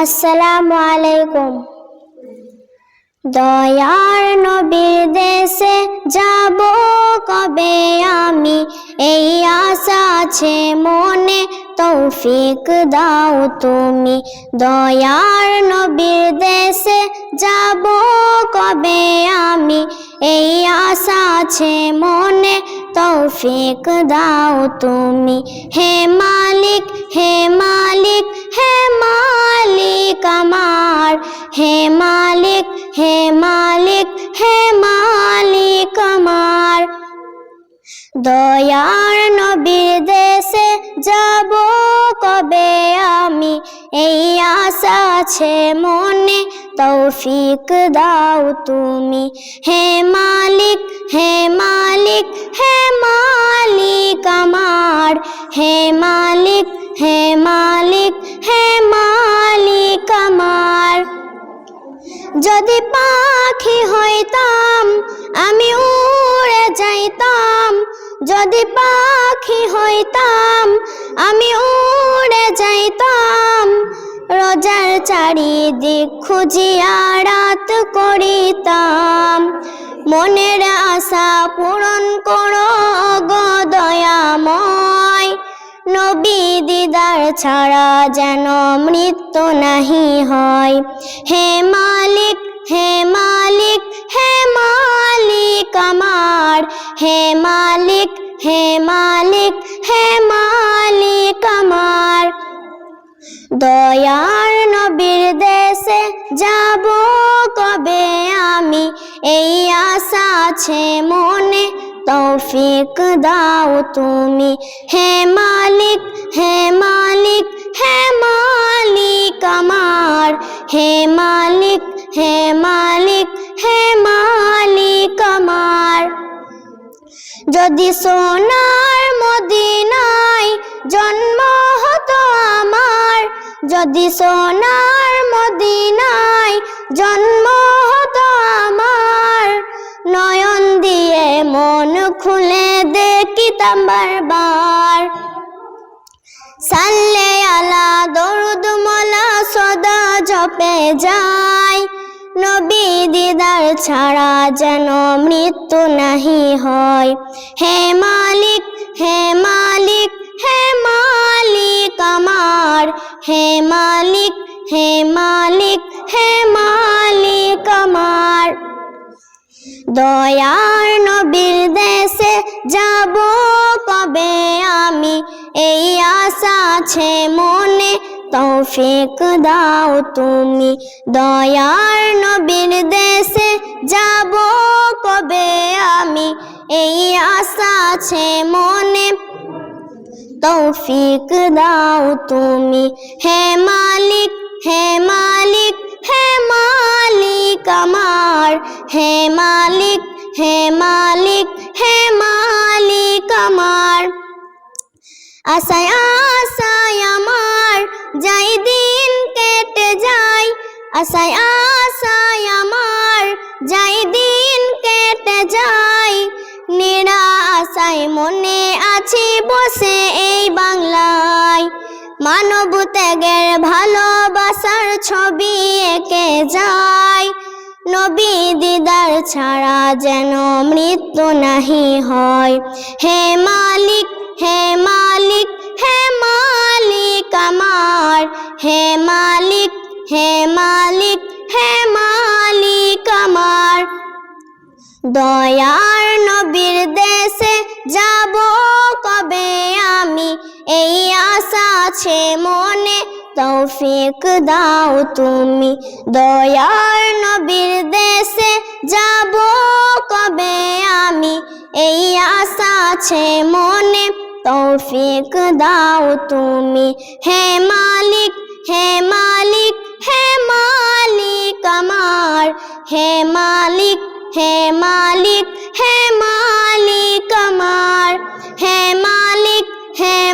আসসালামু আলাইকুম। দয়ার নবীর দেশে যাব কবে আমি? এই আশা আছে মনে তৌফিক দাও তুমি। দয়ার নবীর দেশে যাব কবে আমি? এই আশা আছে মনে তৌফিক দাও তুমি। হে মালিক দয়ার নবীর দেশে যাব কবে আমি এই আশা আছে মনে। তৌফিক দাও তুমি। হে মালিক হে মালিক হে মালিক আমার। হে মালিক হে মালিক হে মালিক আমার। যদি পাখি হইতাম, আমি উড়ে যাইতাম। যদি পাখি হইতাম, আমি উড়ে যাইতাম। রোজার চারিদিক খুঁজিয়া রাত করিতাম। মনের আশা পূরণ করো গো দয়াময়। নবী দিদার ছাড়া যেন মৃত্যু নাহি হয়। হে মালিক হে মালিক আমার হে মালিক হে মালিক হে মালিক আমার দয়ার নবীর দেশে যাব কবে আমি এই আশা আছে মনে তৌফিক দাও তুমি হে মালিক হে মালিক হে মালিক আমার হে মালিক হে মালিক যদি সোনার মদিনায় জন্ম হতো আমার, যদি সোনার মদিনায় জন্ম হতো আমার, নয়ন দিয়ে মন খুলে দেখিতাম বারবার। সাল্লে আলা দরুদ মোলা সদা জপে যায় নবী দিদার ছাড়া যেন মৃত্যু নাহি হয়। হে মালিক হে মালিক হে মালিক আমার। হে মালিক হে মালিক হে মালিক আমার। দয়ার নবীর দেশে যাব কবে আমি? এই আশা আছে মনে তৌফিক দাও তুমি দয়ার নবীর দেশে যাব কবে আমি এই আশা আছে মনে তৌফিক দাও তুমি হে মালিক হে মালিক হে মালিক আমার হে মালিক হে মালিক হে মালিক আমার আশায় আশায় আমার যাই দিন কেটে যায়, আশায় আশায় আমার। যাই দিন কেটে যায় নিরা আশায় মনে আছি বসে এই বাংলায়। মানব ত্যাগের ভালোবাসার ছবি এঁকে যায়, নবী দিদার ছাড়া যেন মৃত্যু নাহি হয়। হে মালিক হে মালিক দয়ার নবীর দেশে যাব কবে আমি? এই আশা আছে মনে, তৌফিক দাও তুমি। দয়ার নবীর দেশে যাব কবে আমি? এই আশা আছে মনে, তৌফিক দাও তুমি। হে মালিক হে মালিক হে মালিক আমার। হে মালিক ہے مالک ہے مالک کمار ہے مالک ہے